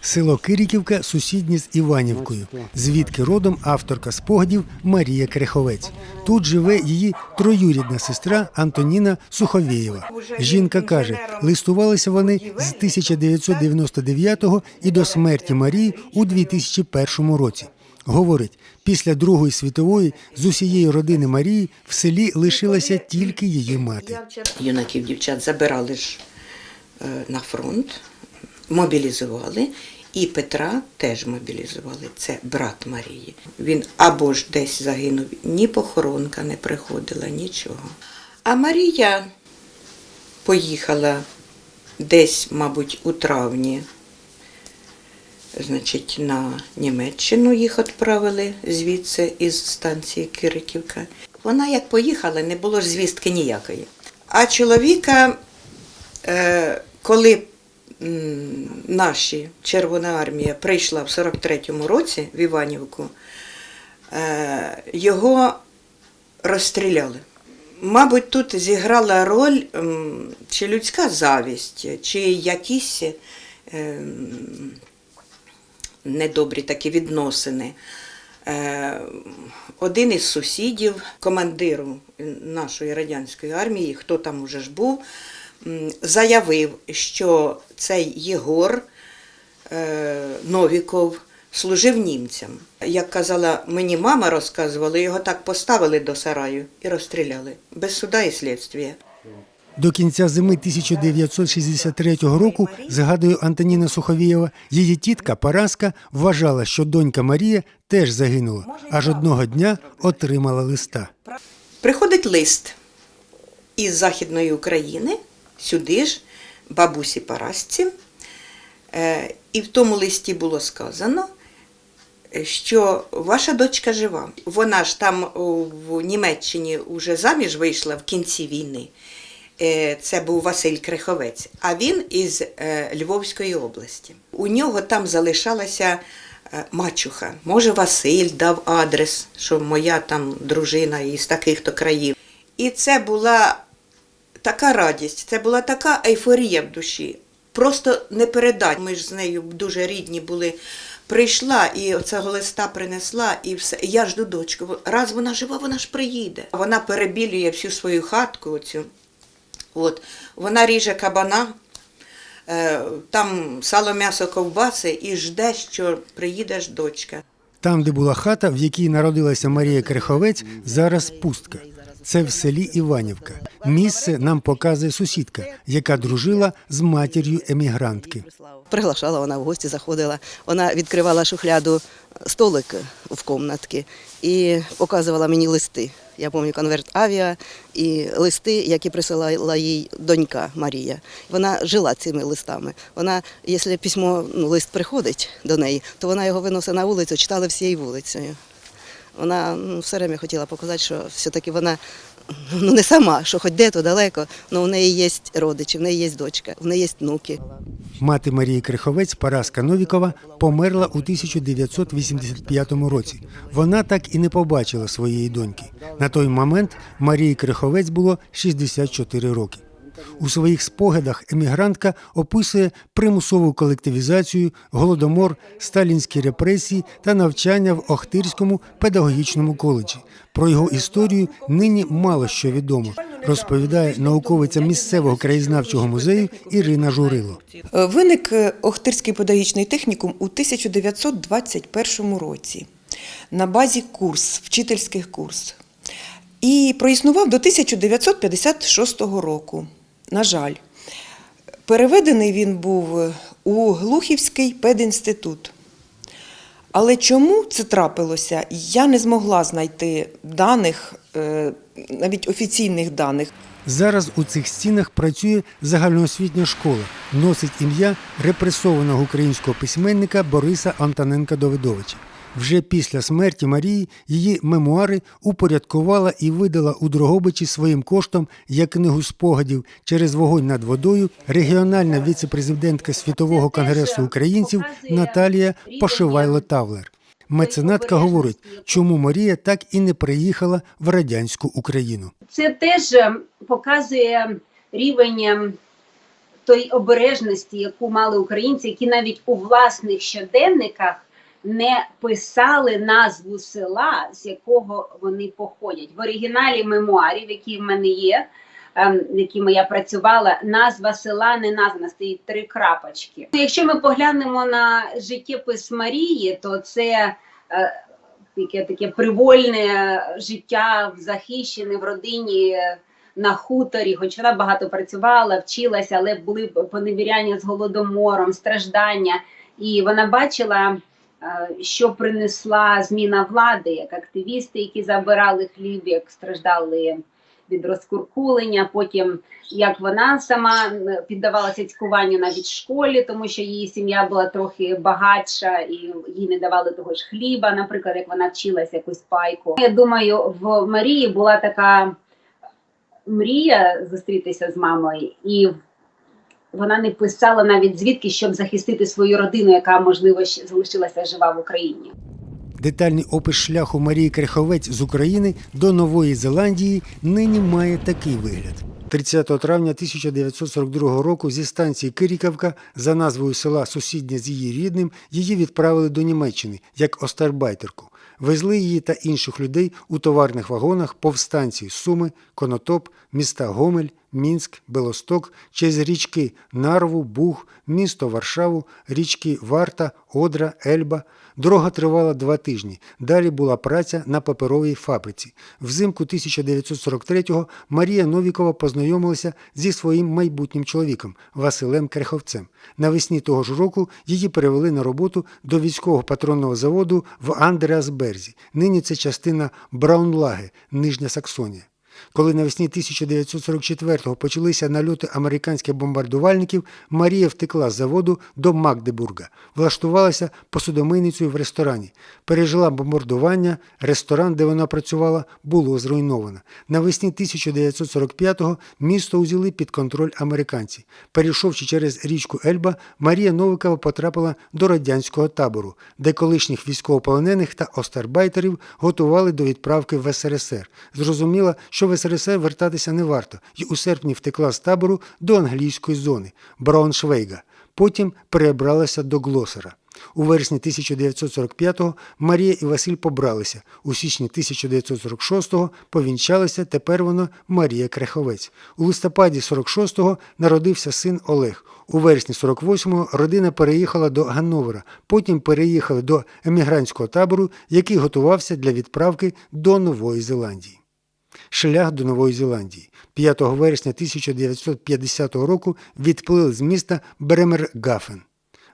Село Кириківка сусіднє з Іванівкою, звідки родом авторка спогадів Марія Креховець. Тут живе її троюрідна сестра Антоніна Суховєєва. Жінка каже, листувалися вони з 1999 і до смерті Марії у 2001 році. Говорить, після Другої світової з усієї родини Марії в селі лишилася тільки її мати. Юнаків дівчат забирали ж е, на фронт, мобілізували. І Петра теж мобілізували. Це брат Марії. Він або ж десь загинув, ні похоронка не приходила, нічого. А Марія поїхала десь, мабуть, у травні, значить, на Німеччину їх відправили звідси із станції Кириківка. Вона як поїхала, не було ж звістки ніякої. А чоловіка, е, коли наші Червона армія прийшла в 43-му році в Іванівку, е, його розстріляли. Мабуть, тут зіграла роль чи людська завість, чи якісь ем, недобрі такі відносини. Е, Один із сусідів, командиру нашої радянської армії, хто там уже ж був, заявив, що цей Єгор е, Новіков служив німцям. Як казала мені мама, розказувала, його так поставили до сараю і розстріляли без суда і слідства. До кінця зими 1963 року, згадує Антоніна Суховієва, її тітка Параска вважала, що донька Марія теж загинула, аж одного дня отримала листа. Приходить лист із Західної України, сюди ж, бабусі Парасці. Е, І в тому листі було сказано, що ваша дочка жива. Вона ж там в Німеччині вже заміж вийшла в кінці війни. Е, Це був Василь Криховець, а він із е, Львовської області. У нього там залишалася е, мачуха. Може, Василь дав адрес, що моя там дружина із таких-то країв. І це була така радість, це була така ейфорія в душі. Просто не передать. Ми ж з нею дуже рідні були. Прийшла і оцього листа принесла, і все. Я жду дочку. Раз вона жива, вона ж приїде. Вона перебілює всю свою хатку. Оцю. От. Вона ріже кабана, е, там сало, м'ясо, ковбаси і жде, що приїде ж дочка. Там, де була хата, в якій народилася Марія Креховець, зараз пустка. Це в селі Іванівка. Місце нам показує сусідка, яка дружила з матір'ю емігрантки. Приглашала вона в гості, заходила. Вона відкривала шухляду столик в комнатки і показувала мені листи. Я пам'ятаю конверт авіа і листи, які присилала їй донька Марія. Вона жила цими листами. Вона, якщо письмо, ну, лист приходить до неї, то вона його виносить на вулицю, читала всією вулицею. Вона ну, все время хотіла показати, що все-таки вона ну, не сама, що хоч де то далеко, але в неї є родичі, в неї є дочка, в неї є внуки. Мати Марії Криховець Параска Новікова померла у 1985 році. Вона так і не побачила своєї доньки. На той момент Марії Криховець було 64 роки. У своїх спогадах емігрантка описує примусову колективізацію, голодомор, сталінські репресії та навчання в Охтирському педагогічному коледжі. Про його історію нині мало що відомо, розповідає науковиця місцевого краєзнавчого музею Ірина Журило. Е, Виник е, Охтирський педагогічний технікум у 1921 році на базі курс, вчительських курс. І проіснував до 1956 року. На жаль, переведений він був е, у Глухівський педінститут. Але чому це трапилося, я не змогла знайти даних, е, навіть офіційних даних. Зараз у цих стінах працює загальноосвітня школа, носить ім'я репресованого українського письменника Бориса Антоненка Довидовича. Вже після смерті Марії її мемуари упорядкувала і видала у Дрогобичі своїм коштом як книгу спогадів через вогонь над водою регіональна віце-президентка Світового конгресу українців Наталія Пошивайло Тавлер. Меценатка говорить, чому Марія так і не приїхала в радянську Україну. це теж е, показує рівень е, той обережності, яку мали українці, які навіть у власних щоденниках не писали назву села, з якого вони походять. В оригіналі мемуарів, які в мене є, ем, якими я працювала, назва села не названа, стоїть три крапочки. Якщо ми поглянемо на життєпис Марії, то це е, таке таке привольне життя в захищене в родині на хуторі, хоч вона багато працювала, вчилася, але були поневіряння з голодомором, страждання. І вона бачила, що принесла зміна влади, як активісти, які забирали хліб, як страждали від розкуркулення. Потім як вона сама піддавалася цькуванню навіть в школі, тому що її сім'я була трохи багатша і їй не давали того ж хліба, наприклад, як вона вчилася якусь пайку. Я думаю, в Марії була така мрія зустрітися з мамою, і вона не писала навіть звідки, щоб захистити свою родину, яка можливо ще залишилася жива в Україні. Детальний опис шляху Марії Креховець з України до Нової Зеландії нині має такий вигляд. 30 травня 1942 року зі станції Киріківка за назвою села сусіднє з її рідним її відправили до Німеччини як остарбайтерку. Везли її та інших людей у товарних вагонах повстанції Суми, Конотоп, міста Гомель, Мінськ, Белосток через річки Нарву, Буг, місто Варшаву, річки Варта, Одра, Ельба. Дорога тривала два тижні. Далі була праця на паперовій фабриці. Взимку 1943-го Марія Новікова познайомилася зі своїм майбутнім чоловіком Василем Креховцем. Навесні того ж року її перевели на роботу до військового патронного заводу в Андреасберзі. Нині це частина Браунлаге, Нижня Саксонія. Коли навесні 1944-го почалися нальоти американських бомбардувальників, Марія втекла з заводу до Магдебурга, влаштувалася посудомийницею в ресторані, пережила бомбардування, ресторан, де вона працювала, було зруйновано. Навесні 1945-го місто узяли під контроль американці. Перейшовши через річку Ельба, Марія Новикова потрапила до радянського табору, де колишніх військовополонених та остарбайтерів готували до відправки в СРСР. Зрозуміла, що в СРСР вертатися не варто, і у серпні втекла з табору до англійської зони Брауншвейга. Потім перебралася до Глосера. У вересні 1945-го Марія і Василь побралися. У січні 1946-го повінчалися, тепер вона Марія Креховець. У листопаді 46-го народився син Олег. У вересні 48-го родина переїхала до Ганновера, потім переїхали до емігрантського табору, який готувався для відправки до Нової Зеландії. Шлях до Нової Зеландії. 5 вересня 1950 року відплили з міста Бремергафен.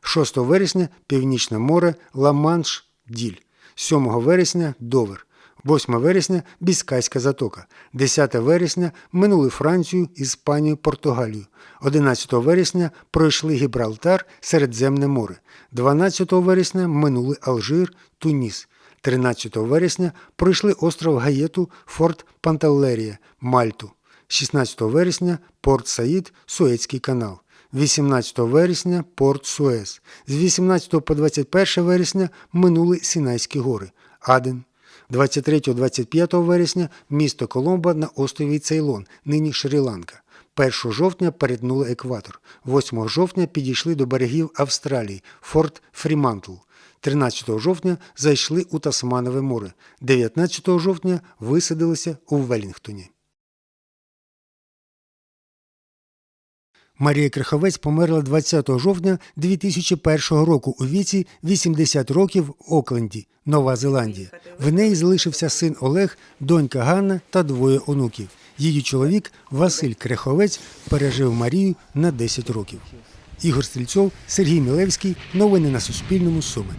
6 вересня Північне море, Ла-Манш, Діль. 7 вересня Довер. 8 вересня Біскайська затока. 10 вересня минули Францію, Іспанію, Португалію. 11 вересня пройшли Гібралтар, Середземне море. 12 вересня минули Алжир, Туніс. 13 вересня пройшли остров Гаєту, Форт Панталерія, Мальту. 16 вересня Порт Саїд, Суецький канал. 18 вересня Порт Суез. З 18 по 21 вересня минули Сінайські гори, Аден. 23-25 вересня місто Коломба на острові Цейлон, нині Шрі-Ланка. 1 жовтня перетнули екватор. 8 жовтня підійшли до берегів Австралії, Форт Фрімантл. 13 жовтня зайшли у Тасманове море. 19 жовтня висадилися у Велінгтоні. Марія Криховець померла 20 жовтня 2001 року у віці 80 років в Окленді, Нова Зеландія. В неї залишився син Олег, донька Ганна та двоє онуків. Її чоловік Василь Креховець пережив Марію на 10 років. Ігор Стрільцов, Сергій Мілевський. Новини на Суспільному. Суми.